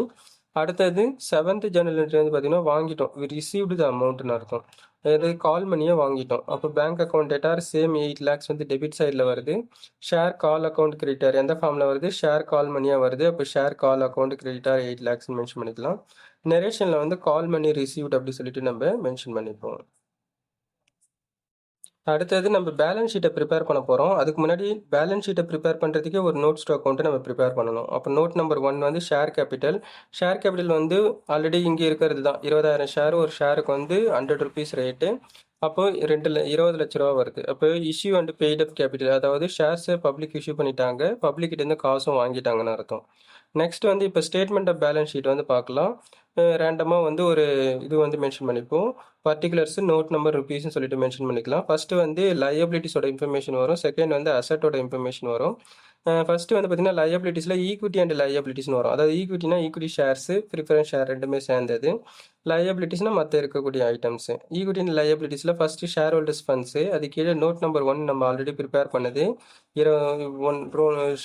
அடுத்தது செவன்த் ஜேர்னல் என்ட்ரி வந்து பார்த்தீங்கன்னா வாங்கிட்டோம். ரிசீவ்டு த அமௌண்ட்னு அர்த்தம். அதாவது கால் மணியை வாங்கிட்டோம். அப்போ bank account debtor same eight lakhs வந்து டெபிட் சைடில் வருது. ஷேர் கால் அக்கௌண்ட் கிரெடிட்டார் எந்த ஃபார்மில் வருது? ஷேர் கால் மணியாக வருது. அப்போ share call account creditor eight lakhs mention பண்ணிக்கலாம். நெரேஷனில் வந்து கால் மணி ரிசீவ்ட் அப்படி சொல்லிட்டு நம்ம மென்ஷன் பண்ணிப்போம். அடுத்தது நம்ம பேலன்ஸ் ஷீட்டை ப்ரிப்பேர் பண்ண போகிறோம் அதுக்கு முன்னாடி பேலன்ஸ் ஷீட்டை ப்ரிப்பேர் பண்ணுறதுக்கே ஒரு நோட் ஸ்டாக் அக்கௌண்ட்டை நம்ம ப்ரிப்பேர் பண்ணணும். அப்போ நோட் நம்பர் ஒன் வந்து ஷேர் கேபிட்டல் ஷேர் கேபிட்டல் வந்து ஆல்ரெடி இங்கே இருக்கிறது தான். இருபதாயிரம் ஷேர் ஒரு ஷேருக்கு வந்து ஹண்ட்ரட் ருபீஸ் ரேட்டு அப்போ ரெண்டு ல- இருபது லட்ச ரூபா வருது. அப்போ issue and paid up capital அதாவது ஷேர்ஸை பப்ளிக் இஷ்யூ பண்ணிட்டாங்க. பப்ளிக்கிட்டேருந்து காசும் வாங்கிட்டாங்கன்னு அர்த்தம். நெக்ஸ்ட் வந்து இப்போ ஸ்டேட்மெண்ட் ஆஃப் பேலன்ஸ் ஷீட் வந்து பார்க்கலாம். ரேண்டமாக வந்து ஒரு இது வந்து மென்ஷன் பண்ணிப்போம். பர்டிகுலர்ஸ் நோட் நம்பர் ருபீஸ்னு சொல்லிட்டு மென்ஷன் பண்ணிக்கலாம். ஃபஸ்ட்டு வந்து லயபிலிட்டிஸோட இன்ஃபர்மேஷன் வரும். செகண்ட் வந்து அசட்டோட இன்ஃபர்மேஷன் வரும். ஃபஸ்ட்டு வந்து பார்த்தீங்கன்னா லயபிலிட்டிஸில் ஈக்விட்டி அண்ட் லயபிலிட்டிஸ்னு வரும். அதாவது ஈக்விட்டினா ஈக்விட்டி ஷேர்ஸு ப்ரிஃபரன்ஸ் ஷேர் ரெண்டுமே சேர்ந்தது. லயபிலிட்டிஸ்னால் மற்ற இருக்கக்கூடிய ஐட்டம்ஸு ஈக்விட்டி அண்ட் லயபிலிட்டிஸில் ஃபஸ்ட்டு ஷேர் ஹோல்டர்ஸ் ஃபண்ட்ஸு அது கீழே நோட் நம்பர் ஒன் நம்ம ஆல்ரெடி ப்ரிப்பேர் பண்ணது. இரு ஒன்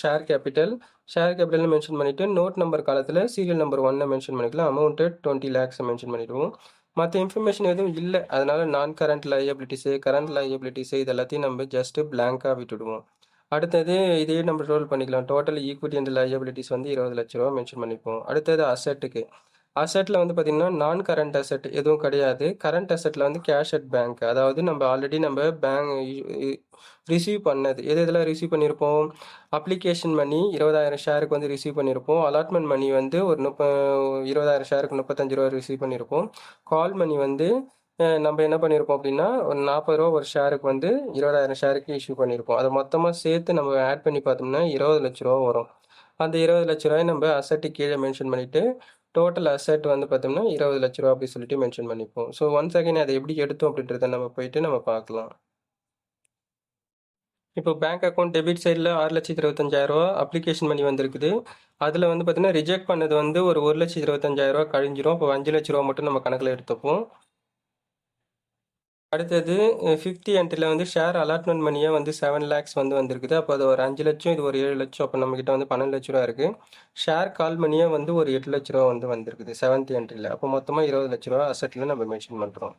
ஷேர் கேபிட்டல் ஷேர் கேபிட்டல்னு மென்ஷன் பண்ணிவிட்டு நோட் நம்பர் காலத்தில் சீரியல் நம்பர் ஒன்னை மென்ஷன் பண்ணிக்கலாம். அமௌண்ட்டு டுவெண்ட்டி லேக்ஸை மென்ஷன் பண்ணிவிடுவோம் மற்ற இன்ஃபர்மேஷன் எதுவும் இல்லை. அதனால் நான் கரண்ட் லயபிலிட்டிஸு கரண்ட் லயபிலிட்டிஸு இது எல்லாத்தையும் நம்ம ஜஸ்ட்டு பிளாங்காக விட்டுடுவோம். அடுத்தது இதே நம்ம ரோல் பண்ணிக்கலாம். டோட்டல் ஈக்விட்டி அண்ட் லயபிலிட்டிஸ் வந்து இருபது லட்ச ரூபா மென்ஷன் பண்ணிப்போம். அடுத்தது அசெட்டுக்கு அசெட்டில் வந்து பார்த்திங்கன்னா நான் கரண்ட் அசெட் எதுவும் கிடையாது. கரண்ட் அசெட்டில் வந்து கேஷ் அட் பேங்க் அதாவது நம்ம ஆல்ரெடி நம்ம பேங்க் ரிசீவ் பண்ணது. எது இதெல்லாம் ரிசீவ் பண்ணியிருப்போம் அப்ளிகேஷன் மணி இருபதாயிரம் ஷேருக்கு வந்து ரிசீவ் பண்ணியிருப்போம் அலாட்மெண்ட் மணி வந்து ஒரு முப்ப இருபதாயிரம் ஷேருக்கு முப்பத்தஞ்சு ரூபா ரிசீவ் பண்ணியிருப்போம் கால் மணி வந்து நம்ம என்ன பண்ணியிருப்போம் அப்படின்னா ஒரு நாற்பது ரூபா ஒரு ஷேருக்கு வந்து இருபதாயிரம் ஷேருக்கு இஷ்யூ பண்ணியிருப்போம் அதை மொத்தமாக சேர்த்து நம்ம ஆட் பண்ணி பார்த்தோம்னா இருபது லட்ச ரூபா வரும். அந்த இருபது லட்ச ரூபாய் நம்ம அசட்டு கீழே மென்ஷன் பண்ணிவிட்டு டோட்டல் அசெட் வந்து பார்த்தோம்னா இருபது லட்ச ரூபா அப்படி சொல்லிட்டு மென்ஷன் பண்ணிப்போம். ஸோ ஒன்ஸ் அகைன் அதை எப்படி எடுத்தோம் அப்படின்றத நம்ம போயிட்டு நம்ம பார்க்கலாம். இப்போ பேங்க் அக்கௌண்ட் டெபிட் சைடில் ஆறு லட்சத்தி இருபத்தஞ்சாயிரரூவா அப்ளிகேஷன் பண்ணி வந்திருக்குது. அதில் வந்து பார்த்தீங்கன்னா ரிஜெக்ட் பண்ணது வந்து ஒரு ஒரு லட்சத்தி இருபத்தஞ்சாயிரரூவா கழிஞ்சிரும். இப்போ அஞ்சு லட்ச ரூபா மட்டும் நம்ம கணக்கில் எடுத்துப்போம். அடுத்தது ஃபிஃப்த் என்ட்ரியில் வந்து ஷேர் அலாட்மெண்ட் மணியாக வந்து செவன் லேக்ஸ் வந்து வந்திருக்குது. அப்போ அது ஒரு அஞ்சு லட்சம் இது ஒரு ஏழு லட்சம் அப்போ நம்மக்கிட்ட வந்து பன்னெண்டு லட்ச ரூபா இருக்குது ஷேர் கால் மணியாக வந்து ஒரு எட்டு லட்ச ரூபா வந்து வந்திருக்குது செவன்த் என்ட்ரியில் அப்போ மொத்தமாக இருபது லட்ச ரூபா அசட்டில் நம்ம மென்ஷன் பண்ணுறோம்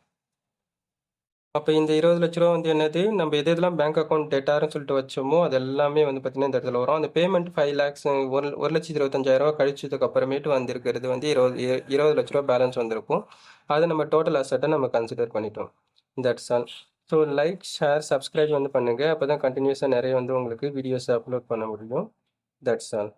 அப்போ இந்த இருபது லட்ச ரூபா வந்து என்னது? நம்ம எது எதெல்லாம் பேங்க் அக்கௌண்ட் டேட்டாருன்னு சொல்லிட்டு வச்சோமோ அது எல்லாமே வந்து பார்த்தீங்கன்னா இந்த இடத்துல வரும். அந்த பேமெண்ட் ஃபைவ் லேக்ஸ் ஒரு ஒரு லட்சத்தி இருபத்தஞ்சாயிரரூவா கழிச்சதுக்கு அப்புறமேட்டு வந்திருக்கிறது வந்து இருபது இருபது லட்ச ரூபா பேலன்ஸ் வந்திருக்கும். அது நம்ம டோட்டல் அசட்டை நம்ம கன்சிடர் பண்ணிட்டோம். That's all so like share subscribe வந்து பண்ணுங்கள் அப்போ தான் கண்டினியூஸாக நிறைய வந்து உங்களுக்கு வீடியோஸ் அப்லோட் பண்ண முடியும். That's all